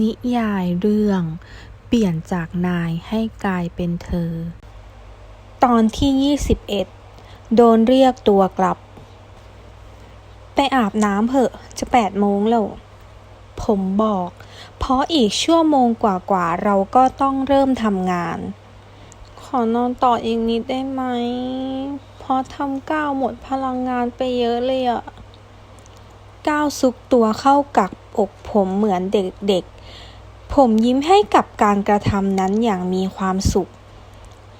นิยายเรื่อง เปลี่ยนจากนายให้กลายเป็นเธอ ตอนที่ 21 โดนเรียกตัวกลับ ไปอาบน้ำเถอะ จะแปดโมงแล้ว ผมบอก เพราะอีกชั่วโมงกว่าๆเราก็ต้องเริ่มทำงาน ขอนอนต่ออีกนิดได้ไหม เพราะทำก้าวหมดพลังงานไปเยอะเลยอะก้าวซุกตัวเข้ากับอกผมเหมือนเด็ก ผมยิ้มให้กับการกระทำนั้นอย่างมีความสุข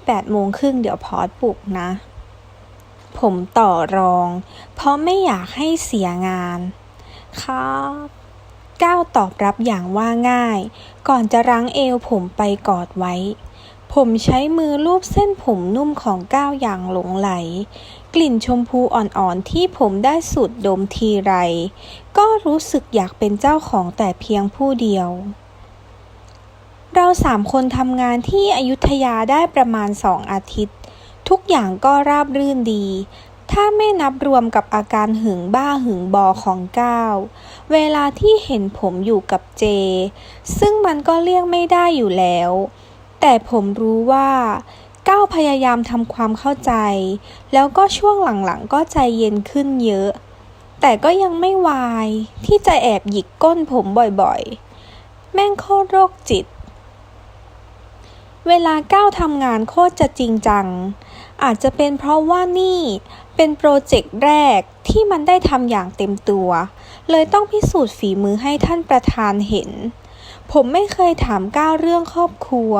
แปดโมงครึ่งเดี๋ยวพอดปลุกนะ ผมต่อรอง เพราะไม่อยากให้เสียงาน ครับก้าวตอบรับอย่างว่าง่าย ก่อนจะรั้งเอวผมไปกอดไว้ ผมใช้มือลูบเส้นผมนุ่มของก้าวอย่างหลงไหล กลิ่นชมพูอ่อนๆที่ผมได้สูดดมทีไร ก็รู้สึกอยากเป็นเจ้าของแต่เพียงผู้เดียว เราสามคนทำงานที่อยุธยาได้ประมาณสองอาทิตย์ ทุกอย่างก็ราบรื่นดี ถ้าไม่นับรวมกับอาการหึงบ้าหึงบอของก้าวเวลาที่เห็นผมอยู่กับเจ ซึ่งมันก็เลี่ยงไม่ได้อยู่แล้ว แต่ผมรู้ว่าก้าวพยายามทำความเข้าใจ แล้วก็ช่วงหลังๆก็ใจเย็นขึ้นเยอะ แต่ก็ยังไม่วายที่จะแอบหยิกก้นผมบ่อยๆ แม่งโคตรโรคจิต เวลาก้าวทำงานโคตรจะจริงจัง อาจจะเป็นเพราะว่านี่เป็นโปรเจกต์แรกที่มันได้ทำอย่างเต็มตัว เลยต้องพิสูจน์ฝีมือให้ท่านประธานเห็น ผมไม่เคยถามก้าวเรื่องครอบครัว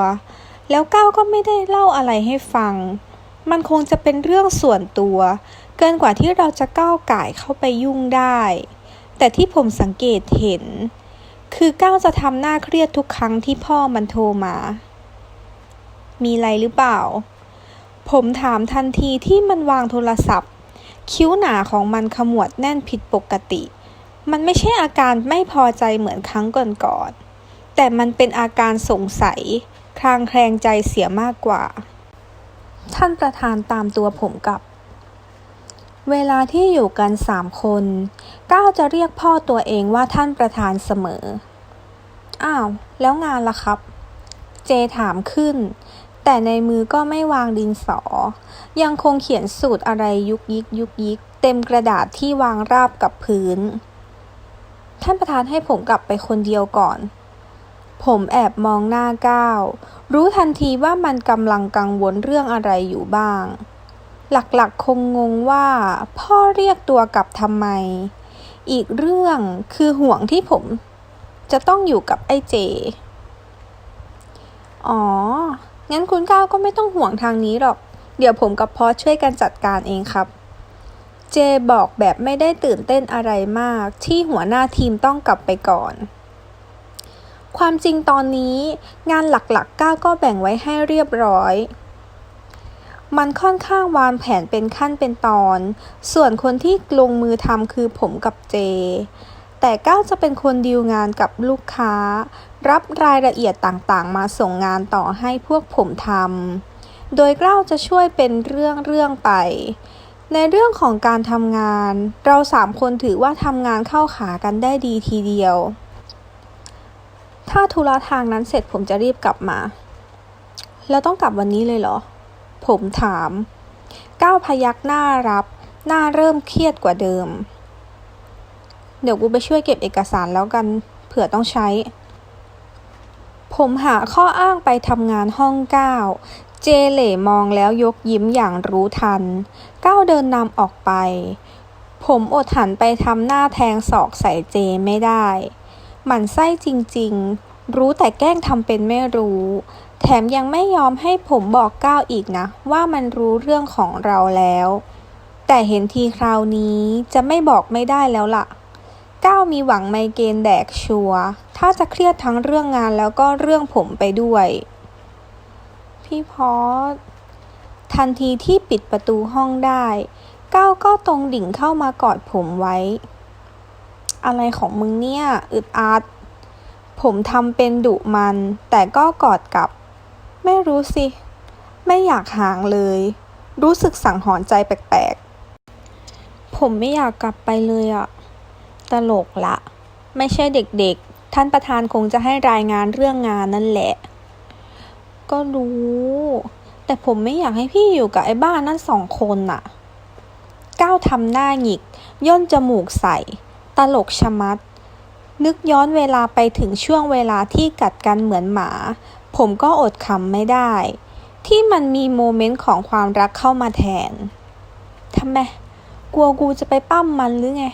แล้วก้าวก็ไม่ได้เล่าอะไรให้ฟัง มันคงจะเป็นเรื่องส่วนตัว เกินกว่าที่เราจะก้าวไก่เข้าไปยุ่งได้ แต่ที่ผมสังเกตเห็น คือก้าวจะทำหน้าเครียดทุกครั้งที่พ่อมันโทรมา มีอะไรหรือเปล่า ผมถามทันทีที่มันวางโทรศัพท์ คิ้วหนาของมันขมวดแน่นผิดปกติ มันไม่ใช่อาการไม่พอใจเหมือนครั้งก่อนๆ แต่มันเป็นอาการสงสัย คลางแคลงใจเสียมากกว่า ท่านประธานตามตัวผมกลับเวลาที่อยู่กันสามคนก้าวจะเรียกพ่อตัวเองว่าท่านประธานเสมอ อ้าว แล้วงานล่ะครับ เจถามขึ้น แต่ในมือก็ไม่วางดินสอ ยังคงเขียนสูตรอะไรยุกยิกยุกยิก เต็มกระดาษที่วางราบกับพื้น ท่านประธานให้ผมกลับไปคนเดียวก่อน ผมแอบมองหน้าก้าวรู้ทันทีว่ามันกำลังกังวลเรื่องอะไรอยู่บ้าง หลักๆคงงงว่า พ่อเรียกตัวกลับทำไม อีกเรื่องคือห่วงที่ผม จะต้องอยู่กับไอ้เจ อ๋อ งั้นคุณก้าวก็ไม่ต้องห่วงทางนี้หรอก เดี๋ยวผมกับพอช่วยกันจัดการเองครับ เจบอกแบบไม่ได้ตื่นเต้นอะไรมากที่หัวหน้าทีมต้องกลับไปก่อน ความจริงตอนนี้งานหลักๆก้าวก็แบ่งไว้ให้เรียบร้อยมันค่อนข้างวางแผนเป็นขั้นเป็นตอน ส่วนคนที่ลงมือทำคือผมกับเจ แต่ก้าวจะเป็นคนดีลงานกับลูกค้า รับรายละเอียดต่างๆ มาส่งงานต่อให้พวกผมทำโดยก้าวจะช่วยเป็นเรื่องๆไป ในเรื่องของการทำงาน เราสามคนถือว่าทำงานเข้าขากันได้ดีทีเดียว ถ้าธุระทางนั้นเสร็จผมจะรีบกลับมา แล้วต้องกลับวันนี้เลยเหรอ ผมถามก้าวพยักหน้ารับ หน้าเริ่มเครียดกว่าเดิม เดี๋ยวกูไปช่วยเก็บเอกสารแล้วกัน เผื่อต้องใช้ ผมหาข้ออ้างไปทำงานห้องเก้าเจเหล่มองแล้วยกยิ้มอย่างรู้ทัน ก้าวเดินนำออกไป ผมอดหันไปทำหน้าแทงศอกใส่เจไม่ได้ หมันไส้จริงๆ รู้แต่แกล้งทำเป็นไม่รู้ แถมยังไม่ยอมให้ผมบอกก้าวอีกนะ ว่ามันรู้เรื่องของเราแล้ว แต่เห็นทีคราวนี้จะไม่บอกไม่ได้แล้วละ่ะ 9 มีหวังไมเกรนแดกชัว ถ้าจะเครียดทั้งเรื่องงานแล้วก็เรื่องผมไปด้วย พี่พอสทันทีที่ปิดประตูห้องได้ ก้าก็ตรงดิ่งเข้ามากอดผมไว้ อะไรของมึงเนี่ย อึดอัด ผมทำเป็นดุมัน แต่ก็กอดกลับ ไม่รู้สิ ไม่อยากห่างเลย รู้สึกสั่งหอนใจแปลกๆ ผมไม่อยากกลับไปเลยอะ่ะ ตลกละ ไม่ใช่เด็กๆ ท่านประธานคงจะให้รายงานเรื่องงานนั่นแหละ ก็รู้ แต่ผมไม่อยากให้พี่อยู่กับไอ้บ้านนั่นสองคนน่ะ ก้าวทำหน้าหงิก ย่นจมูกใส่ ตลกชะมัด นึกย้อนเวลาไปถึงช่วงเวลาที่กัดกันเหมือนหมา ผมก็อดขำไม่ได้ ที่มันมีโมเมนต์ของความรักเข้ามาแทนทำไมกลัวกูจะไปปั้มมันหรือไง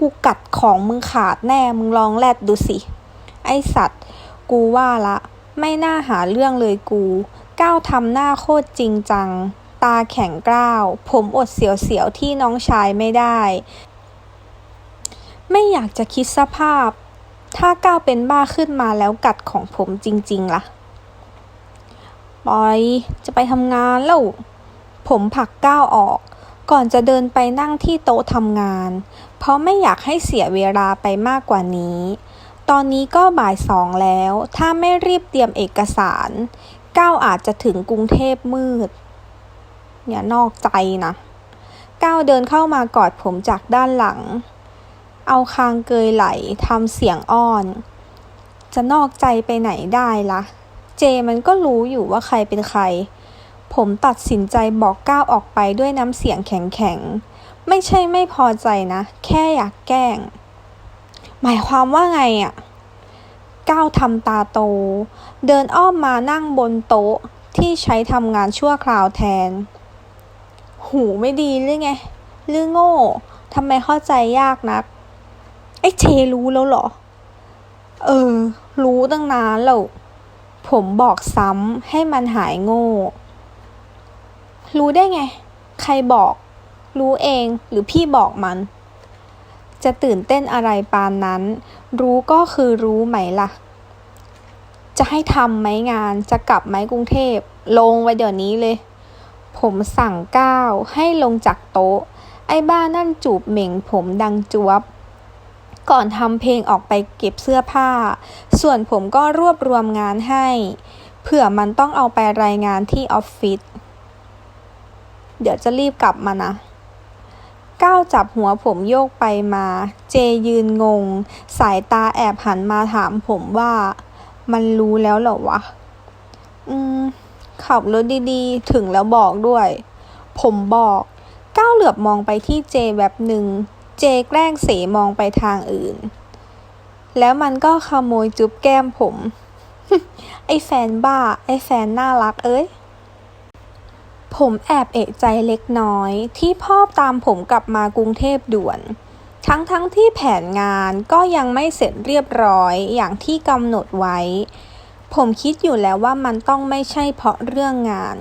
กูกัดของมึงขาดแน่มึงลองแลดดูสิ ไอสัตว์ กูว่าละ ไม่น่าหาเรื่องเลยกู ก้าวทำหน้าโคตรจริงจัง ตาแข็งกร้าว ผมอดเสียวๆที่น้องชายไม่ได้ ไม่อยากจะคิดสภาพ ถ้าก้าวเป็นบ้าขึ้นมาแล้วกัดของผมจริง ๆล่ะปอยจะไปทำงานแล้ว ผมผลักก้าวออก ก่อนจะเดินไปนั่งที่โต๊ะทำงาน เพราะไม่อยากให้เสียเวลาไปมากกว่านี้ ตอนนี้ก็บ่ายสองแล้ว ถ้าไม่รีบเตรียมเอกสารก้าวอาจจะถึงกรุงเทพมืด อย่านอกใจนะก้าวเดินเข้ามากอดผมจากด้านหลัง เอาคางเกยไหลทำเสียงอ้อน จะนอกใจไปไหนได้ละ่ะ เจมันก็รู้อยู่ว่าใครเป็นใคร ผมตัดสินใจบอกก้าวออกไปด้วยน้ำเสียงแข็งๆ ไม่ใช่ไม่พอใจนะ แค่อยากแกล้ง หมายความว่าไงอะ่ะ ก้าวทำตาโต เดินอ้อมมานั่งบนโต๊ะที่ใช้ทำงานชั่วคราวแทน หูไม่ดีหรือไงหรือโง่ทำไมเข้าใจยากนัก ไอ้เชรู้แล้วเหรอ เออ รู้ตั้งนานแล้ว ผมบอกซ้ำให้มันหายโง่ รู้ได้ไง ใครบอก รู้เองหรือพี่บอกมัน จะตื่นเต้นอะไรปานนั้น รู้ก็คือรู้ไหมล่ะ จะให้ทำไหมงานจะกลับไหมกรุงเทพ ลงไว้เดี๋ยวนี้เลย ผมสั่งก้าวให้ลงจากโต๊ะ ไอ้บ้านั่นจูบเหม่งผมดังจวบก่อนทำเพลงออกไปเก็บเสื้อผ้า ส่วนผมก็รวบรวมงานให้ เผื่อมันต้องเอาไปรายงานที่ออฟฟิศ เดี๋ยวจะรีบกลับมานะก้าวจับหัวผมโยกไปมา เจยืนงง สายตาแอบหันมาถามผมว่า มันรู้แล้วเหรอวะ อืม ขับรถดีๆ ถึงแล้วบอกด้วย ผมบอก ก้าวเหลือบมองไปที่เจแบบหนึ่ง เจแกล้งเสมองไปทางอื่น แล้วมันก็ขโมยจุ๊บแก้มผม ไอ้แฟนบ้า ไอ้แฟนน่ารักเอ้ย ผมแอบเอะใจเล็กน้อย ที่พ่อตามผมกลับมากรุงเทพด่วน ทั้งๆทที่แผนงานก็ยังไม่เสร็จเรียบร้อยอย่างที่กำหนดไว้ ผมคิดอยู่แล้วว่ามันต้องไม่ใช่เพราะเรื่องงาน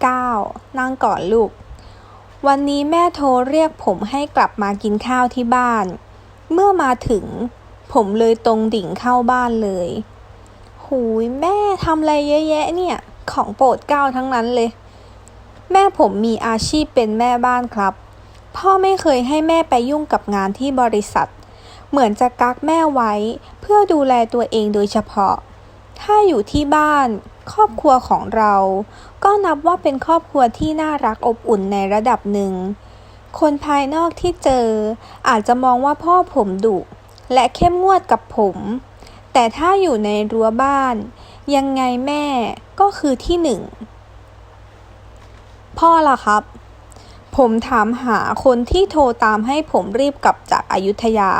9. นั่งก่อนลูก วันนี้แม่โทรเรียกผมให้กลับมากินข้าวที่บ้าน เมื่อมาถึง ผมเลยตรงดิ่งเข้าบ้านเลย หูยแม่ทำอะไรเยอะแยะเนี่ย ของโปรดก้าวทั้งนั้นเลย แม่ผมมีอาชีพเป็นแม่บ้านครับ พ่อไม่เคยให้แม่ไปยุ่งกับงานที่บริษัท เหมือนจะกักแม่ไว้ เพื่อดูแลตัวเองโดยเฉพาะ ถ้าอยู่ที่บ้าน ครอบครัวของเรา ก็นับว่าเป็นครอบครัวที่น่ารักอบอุ่นในระดับหนึ่ง คนภายนอกที่เจอ อาจจะมองว่าพ่อผมดุ และเข้มงวดกับผม แต่ถ้าอยู่ในรั้วบ้าน ยังไงแม่ก็คือที่หนึ่ง พ่อล่ะครับ ผมถามหาคนที่โทรตามให้ผมรีบกลับจากอายุทยา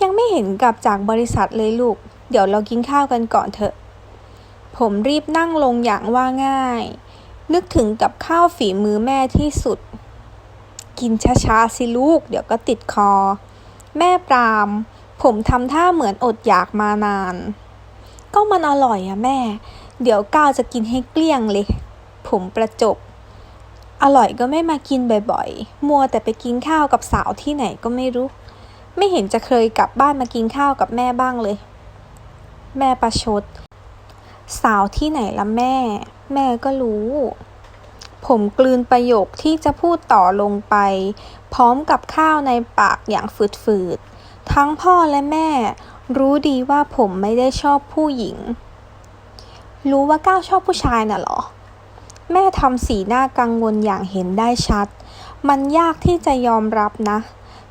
ยังไม่เห็นกลับจากบริษัทเลยลูก เดี๋ยวเรากินข้าวกันก่อนเถอะ ผมรีบนั่งลงอย่างว่าง่าย นึกถึงกับข้าวฝีมือแม่ที่สุด กินช้าๆสิลูก เดี๋ยวก็ติดคอ แม่ปรามผมทำท่าเหมือนอดอยากมานาน ก็มันอร่อยอะแม่ เดี๋ยวก้าวจะกินให้เกลี้ยงเลย ผมประจบ อร่อยก็ไม่มากินบ่อยๆ มัวแต่ไปกินข้าวกับสาวที่ไหนก็ไม่รู้ ไม่เห็นจะเคยกลับบ้านมากินข้าวกับแม่บ้างเลย แม่ประชด สาวที่ไหนละแม่ แม่ก็รู้ ผมกลืนประโยคที่จะพูดต่อลงไป พร้อมกับข้าวในปากอย่างฝืดๆ ทั้งพ่อและแม่ รู้ดีว่าผมไม่ได้ชอบผู้หญิง รู้ว่าก้าวชอบผู้ชายน่ะเหรอ แม่ทำสีหน้ากังวลอย่างเห็นได้ชัด มันยากที่จะยอมรับนะ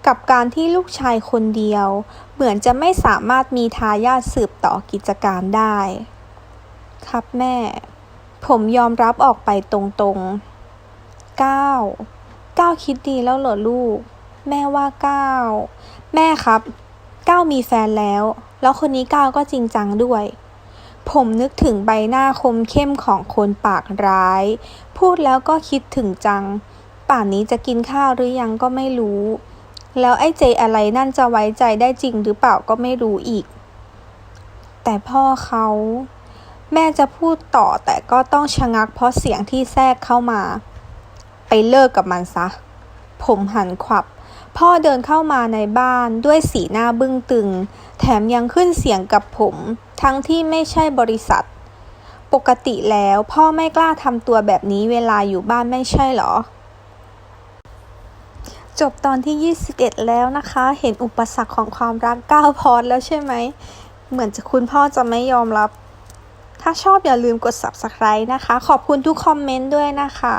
กับการที่ลูกชายคนเดียว เหมือนจะไม่สามารถมีทายาทสืบต่อกิจการได้ ครับแม่ ผมยอมรับออกไปตรงๆก้าวก้าวคิดดีแล้วเหรอลูก แม่ว่าก้าวแม่ครับก้าวมีแฟนแล้ว แล้วคนนี้ก้าวก็จริงจังด้วย ผมนึกถึงใบหน้าคมเข้มของคนปากร้าย พูดแล้วก็คิดถึงจัง ป่านนี้จะกินข้าวหรือยังก็ไม่รู้ แล้วไอ้เจอะไรนั่นจะไว้ใจได้จริงหรือเปล่าก็ไม่รู้อีก แต่พ่อเขา แม่จะพูดต่อแต่ก็ต้องชะงักเพราะเสียงที่แทรกเข้ามา ไปเลิกกับมันซะ ผมหันขวับ พ่อเดินเข้ามาในบ้านด้วยสีหน้าบึ้งตึง แถมยังขึ้นเสียงกับผม ทั้งที่ไม่ใช่บริษัท ปกติแล้วพ่อไม่กล้าทำตัวแบบนี้เวลาอยู่บ้านไม่ใช่เหรอ จบตอนที่ 21 แล้วนะคะ เห็นอุปสรรคของความรักก้าวพอดแล้วใช่ไหม เหมือนจะคุณพ่อจะไม่ยอมรับ ถ้าชอบอย่าลืมกด subscribe นะคะ ขอบคุณทุกคอมเมนต์ด้วยนะคะ